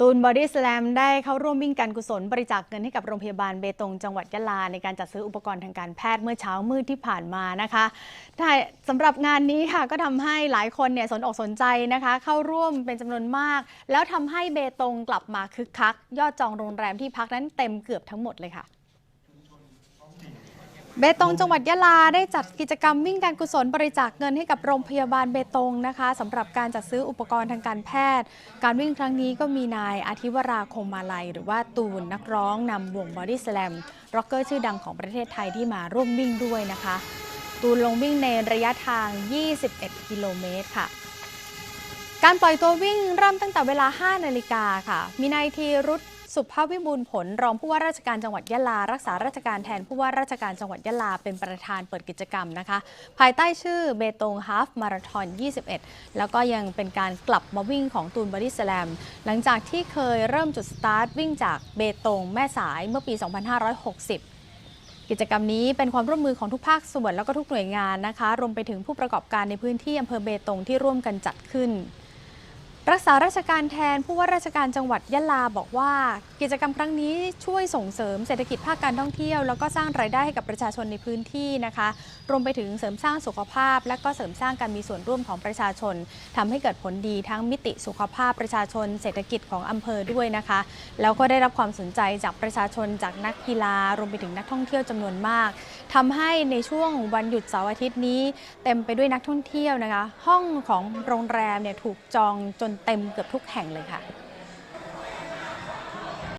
ตูนบอดี้สแลมได้เข้าร่วมวิ่งการกุศลบริจาคเงินให้กับโรงพยาบาลเบตงจังหวัดยะลา ในการจัดซื้ออุปกรณ์ทางการแพทย์เมื่อเช้ามืดที่ผ่านมานะคะสำหรับงานนี้ค่ะก็ทำให้หลายคนเนี่ยสนอกสนใจนะคะ เข้าร่วมเป็นจำนวนมาก แล้วทำให้เบตงกลับมาคึกคัก ยอดจองโรงแรมที่พักนั้นเต็มเกือบทั้งหมดเลยค่ะ เบตงจังหวัดยะลาได้จัดกิจกรรมวิ่งการกุศลบริจาคเงินให้กับโรงพยาบาลเบตงนะคะสำหรับการจัดซื้ออุปกรณ์ทางการแพทย์ การวิ่งครั้งนี้ก็มีนายอาทิวราคงมาลัย หรือว่าตูนนักร้องนำวงบอดี้สแลมร็อกเกอร์ชื่อดังของประเทศไทยที่มาร่วมวิ่งด้วยนะคะ ตูนลงวิ่งในระยะทาง 21 กิโลเมตรค่ะการปล่อยตัววิ่งเริ่มตั้งแต่เวลา 5 นาฬิกาค่ะ มีนายธีรุธ สุภาพวิบูลผลรองผู้ว่าราชการจังหวัดยะลา รักษาราชการแทนผู้ว่าราชการจังหวัดยะลาเป็นประธานเปิดกิจกรรมนะคะ ภายใต้ชื่อเบตงฮาฟมาราทอน 21 แล้วก็ยังเป็นการกลับมาวิ่งของตูนบอดี้สแลม หลังจากที่เคยเริ่มจุดสตาร์ทวิ่งจากเบตงแม่สายเมื่อปี 2560กิจกรรมนี้เป็นความร่วมมือของทุกภาคส่วนแล้วก็ทุกหน่วยงานนะคะ รวมไปถึงผู้ประกอบการในพื้นที่อำเภอเบตงที่ร่วมกันจัดขึ้น รักษาราชการแทนผู้ว่าราชการจังหวัดยะลาบอกว่า กิจกรรมครั้งนี้ช่วยส่งเสริมเศรษฐกิจภาคการท่องเที่ยว แล้วก็สร้างรายได้ให้กับประชาชนในพื้นที่นะคะ รวมไปถึงเสริมสร้างสุขภาพ และก็เสริมสร้างการมีส่วนร่วมของประชาชนทำให้เกิดผลดีทั้งมิติสุขภาพประชาชน เศรษฐกิจของอำเภอด้วยนะคะ แล้วก็ได้รับความสนใจจากประชาชนจากนักกีฬารวมไปถึงนักท่องเที่ยวจำนวนมากทำให้ในช่วงวันหยุดเสาร์อาทิตย์นี้ เต็มไปด้วยนักท่องเที่ยวนะคะ ห้องของโรงแรมเนี่ยถูกจองจนเต็มเกือบทุกแห่งเลยค่ะ